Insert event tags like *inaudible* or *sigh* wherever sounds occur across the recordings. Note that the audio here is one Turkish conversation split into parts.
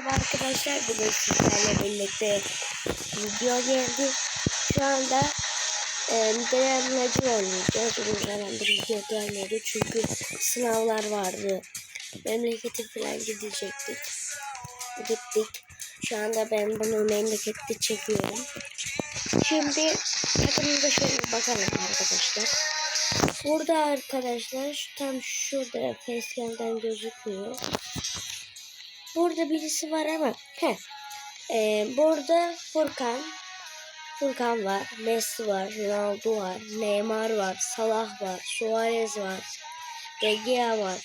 Merhaba arkadaşlar. Bugün sizlerle birlikte video geldi. Şu anda e, deneyimleci oynayacağız. Uzun zamandır video gelmedi. Çünkü sınavlar vardı. Memlekete falan gidecektik. Gittik. Şu anda ben bunu memlekette çekiyorum. Şimdi takımımıza şöyle bakalım arkadaşlar. Burada arkadaşlar tam şurada facecam'dan gözüküyor. Burada birisi var ama he. Ee, burada Furkan Furkan var, Messi var, Ronaldo var, Neymar var, Salah var, Suarez var, De Gea var,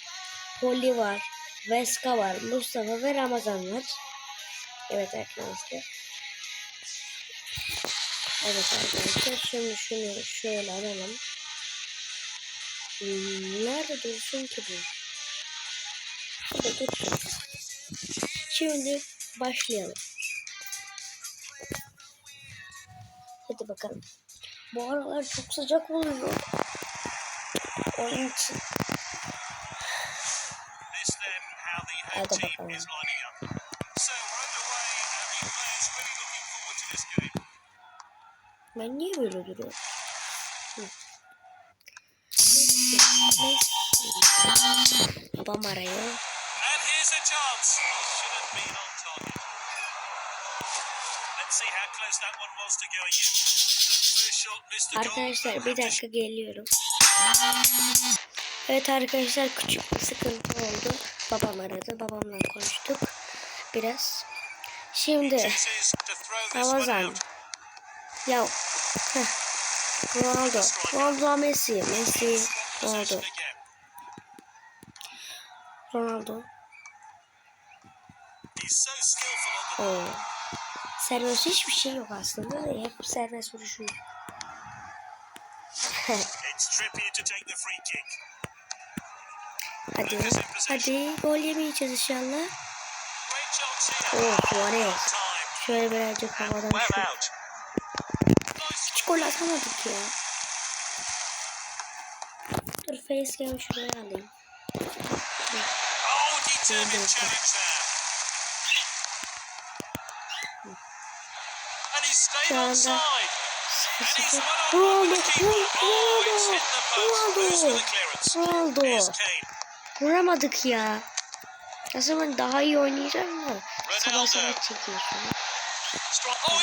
Poli var, Veska var, Mustafa ve Ramazan var. Evet arkadaşlar. Evet arkadaşlar şimdi şunu şöyle alalım. Hmm, Nerede dursun ki bu? Burada dursun. Şimdi başlayalım. Hadi bakalım. Bu aralar çok sıcak oluyor. Onun için Hadi bakalım. ben niye böyle duruyorum? Babam arıyor. And here's a chance. Been on target. Let's see how close that one was to going in. Arkadaşlar bir dakika geliyorum. Evet arkadaşlar küçük bir sıkıntı oldu. Babam aradı. Babamla konuştuk. Biraz. Şimdi Ramazan. Ya. heh. Ronaldo. Ronaldo Messi. Messi. Ronaldo. Ronaldo. Oo. Serbest hiçbir şey yok aslında. da Hep serbest vuruşu. *laughs* Hadi. Hadi. Gol yemeyeceğiz inşallah. Oo Suarez. Şöyle birazcık havadan şu. Hiç gol atamadık ya. Dur facecam'ı şuraya alayım. Oh, determined challenge there. And he's stayed Şu anda onside. And he's 0-0. one on one Ronaldo. with the keeper. Oh, it's hit Goes for Ronaldo. Ronaldo. Here's Kane. Vuramadık ya. Aslında ben daha iyi oynayacağım ama sabah Ronaldo. sabah çekiyorsun. Oh,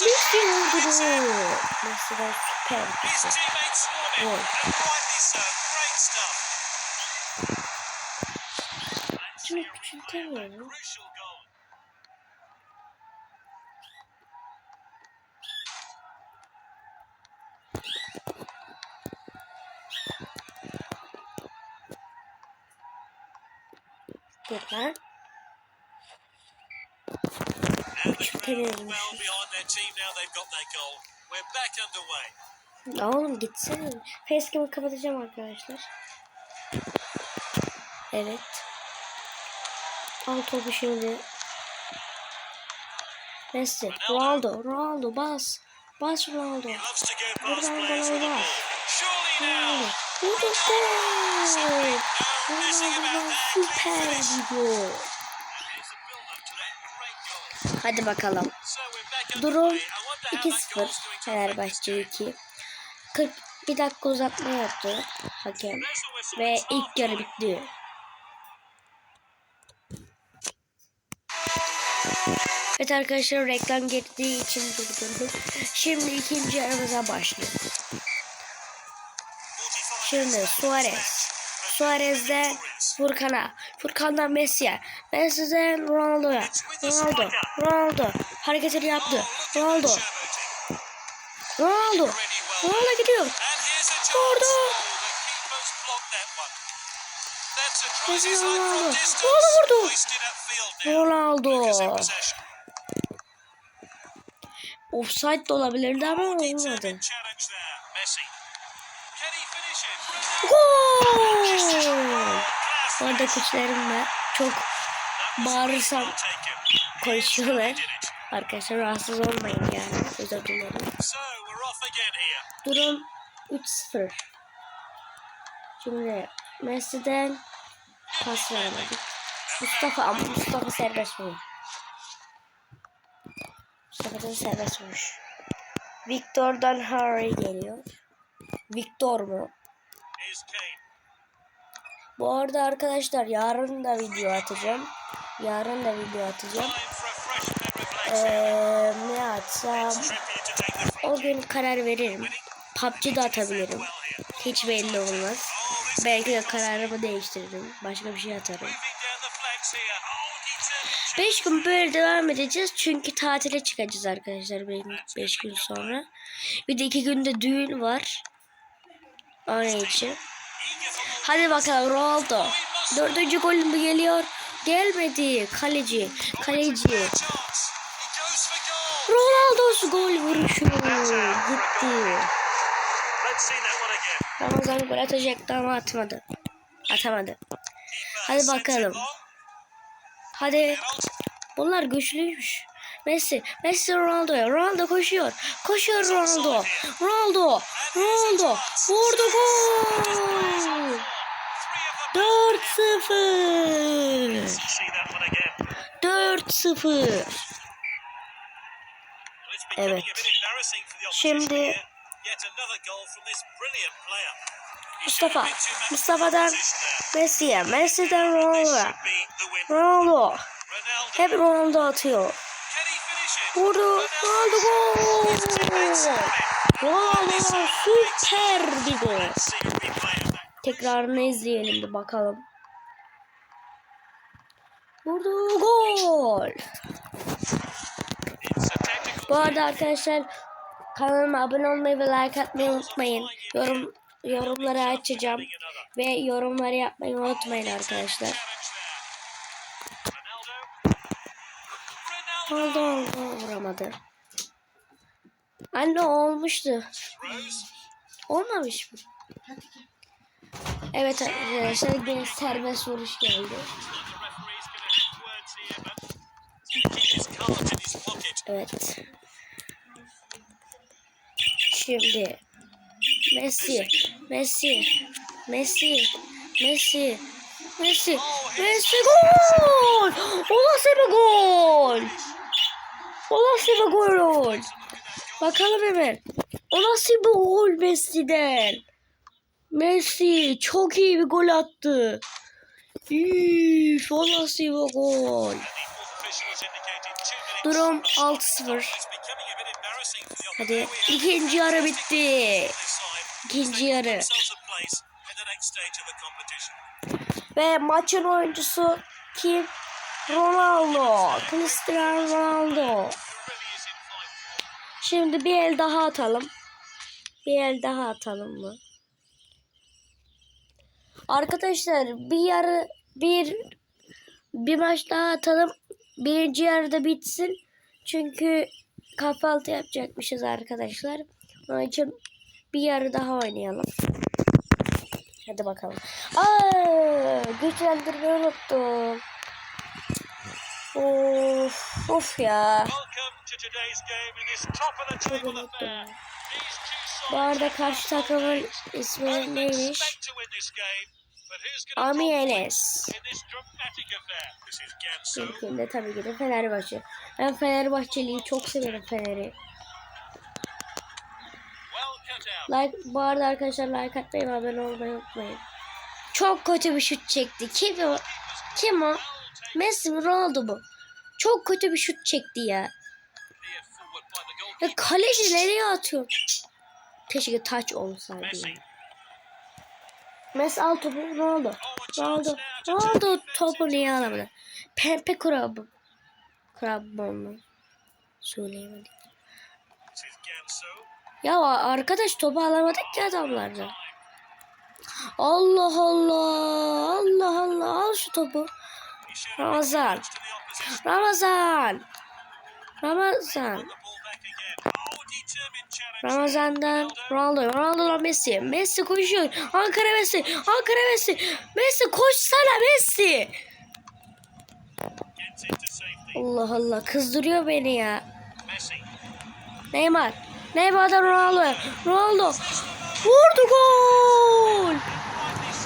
Messi vurdu. Messi'den süper şey. Gol. Şunu küçültemiyorum. Back underway. Ya oğlum gitsene. Facecam'ı kapatacağım arkadaşlar. Evet. Al topu şimdi. Messi. Ronaldo. Ronaldo bas. Bas Ronaldo. Buradan var. Surely Ronaldo. Vurdu süper gidiyor. Hadi bakalım. Durum underway. I wonder how that 2-0. goal's going to affect this Fenerbahçe game. 2. 41 dakika uzatma yaptı hakem. Ve ilk yarı bitti. Evet arkadaşlar reklam geçtiği için durdurdum. Şimdi ikinci yarımıza başlıyor. 45 Şimdi Suarez. Suarez'den Furkan'a. Furkan'dan Messi'ye. Messi'den Ronaldo'ya. Ronaldo. Ronaldo. Hareketini yaptı. Ronaldo. Ronaldo. Ronaldo gidiyor. From Ronaldo. Ronaldo vurdu. Ronaldo. Offside de olabilirdi ama olmadı. Bu arada kuşlarım var. Çok bağırırsam konuşuyorlar. Arkadaşlar rahatsız olmayın yani. Özür dilerim. Durum 3-0. Şimdi Messi'den pas vermedik. Mustafa ama Mustafa serbest vuruş. Mustafa'dan serbest vuruş. Victor'dan Harry geliyor. Victor mu? Bu arada arkadaşlar yarın da video atacağım. Yarın da video atacağım. Ee, ne atsam o gün karar veririm. PUBG'de atabilirim. Well here. Hiç belli olmaz. Belki de kararımı değiştiririm. Başka bir şey atarım. moving down the flanks here. Oh, determined. 5 gün böyle devam edeceğiz. Çünkü tatile çıkacağız arkadaşlar 5 gün sonra. Bir de 2 günde düğün var. Onun için. Hadi bakalım Ronaldo. Dördüncü golüm geliyor? Gelmedi. Kaleci. Kaleci. Ronaldo'su gol vuruşu. Gitti. Ramazan gol atacaktı ama atmadı. Atamadı. Hadi bakalım. Hadi. Bunlar güçlüymüş. Messi, Messi Ronaldo'ya. Ronaldo koşuyor. Koşuyor Ronaldo. Ronaldo. Ronaldo. Vurdu gol. Three of them. 4-0. See that one again. 4-0. Well, it's becoming Evet. Şimdi Mustafa. Mustafa'dan. Messi'ye. Messi'den Ronaldo'ya. Ronaldo. Hep Ronaldo atıyor. Vurdu. Ronaldo gol. Ronaldo süper bir gol. Tekrarını izleyelim bir bakalım. Vurdu gol. Bu arada arkadaşlar kanalıma abone olmayı ve like atmayı unutmayın. Yorum yorumları açacağım ve yorumları yapmayı unutmayın arkadaşlar. Oldu oldu vuramadı. Anne olmuştu. Olmamış mı? Evet arkadaşlar yine serbest vuruş geldi. Evet. Şimdi Messi, Messi, Messi, Messi, Messi, Messi gol! O nasıl bir gol? O nasıl bir gol? Bakalım hemen. O nasıl bir gol Messi'den? Messi çok iyi bir gol attı. Üf, o nasıl bir gol? Durum of shot 6-0. time. It's becoming a bit embarrassing for the Hadi ikinci yarı bitti. İkinci yarı. Ve maçın oyuncusu kim? Ronaldo. Cristiano Ronaldo. Şimdi bir el daha atalım. Bir el daha atalım mı? Arkadaşlar bir yarı bir bir maç daha atalım. Birinci yarıda bitsin. Çünkü kahvaltı yapacakmışız arkadaşlar. Onun için bir yarı daha oynayalım. Hadi bakalım. Aa, güçlendirmeyi unuttum. Of, of ya. Bu arada karşı takımın ismi neymiş? Ami Enes. in this dramatic affair? This is Gansu. Mümkün de tabii ki de Fenerbahçe. Ben Fenerbahçeliyi çok severim Fener'i. Like, bu arada arkadaşlar like atmayı ve abone olmayı unutmayın. Çok kötü bir şut çekti. Kim o? Kim o? Messi mi Ronaldo mu? Çok kötü bir şut çekti ya. Ya kaleci nereye atıyor? Keşke taç olsaydı. Ya. Messi al topu chance Ronaldo. now to Ronaldo turn topu niye alamadı? Pempe kurabı. Kurabı onu. Söyleyemedim. Ya arkadaş topu alamadık ki adamlardan. Allah Allah. Allah Allah. Al şu topu. Ramazan. Ramazan. Ramazan. Ramazan'dan Ronaldo. Ronaldo'dan Messi. Messi koşuyor. Ankara Messi. Ankara Messi. Messi koşsana Messi. Allah Allah. Kızdırıyor beni ya. Neymar. Neymar'dan Ronaldo. Ronaldo. Vurdu gol.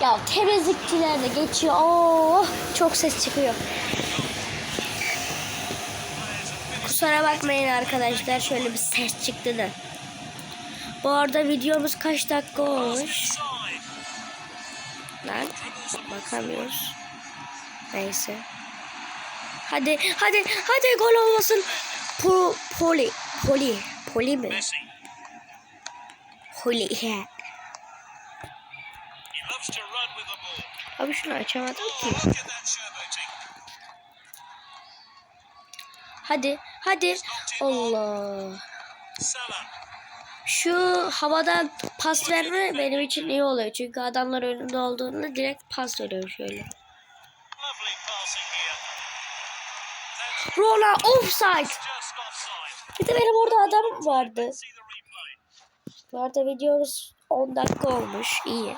Ya temizlikçiler de geçiyor. Oo, çok ses çıkıyor. Kusura bakmayın arkadaşlar. Şöyle bir ses çıktı da. Bu arada videomuz kaç dakika olmuş? Lan bakamıyoruz. Neyse. Hadi hadi hadi gol olmasın. Po, poli poli poli mi? Poli. Abi şunu açamadım ki. Hadi hadi. Allah. Şu havadan pas verme benim için iyi oluyor. Çünkü adamlar önünde olduğunda direkt pas veriyor şöyle. Rola offside. Bir de benim orada adam vardı. Bu arada videomuz 10 dakika olmuş. İyi.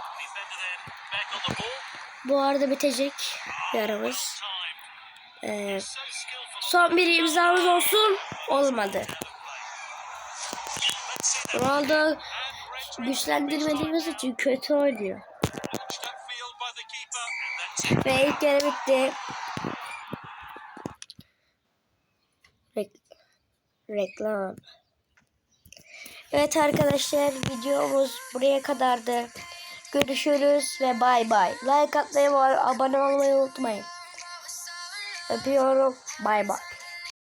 Bu arada bitecek yarımız. Time. Ee, son bir imzamız olsun. Olmadı. Ronaldo güçlendirmediğimiz için kötü oynuyor. Ve ilk yarı bitti. Rek- reklam. Evet arkadaşlar videomuz buraya kadardı. Görüşürüz ve bay bay. Like atmayı ve abone olmayı unutmayın. Öpüyorum. Bay bay.